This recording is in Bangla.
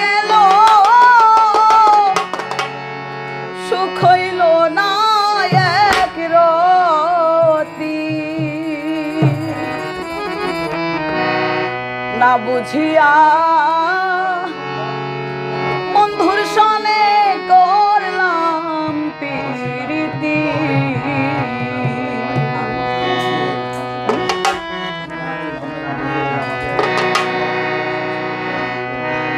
গেল। সুখ হইল না এক রতি। না বুঝিয়া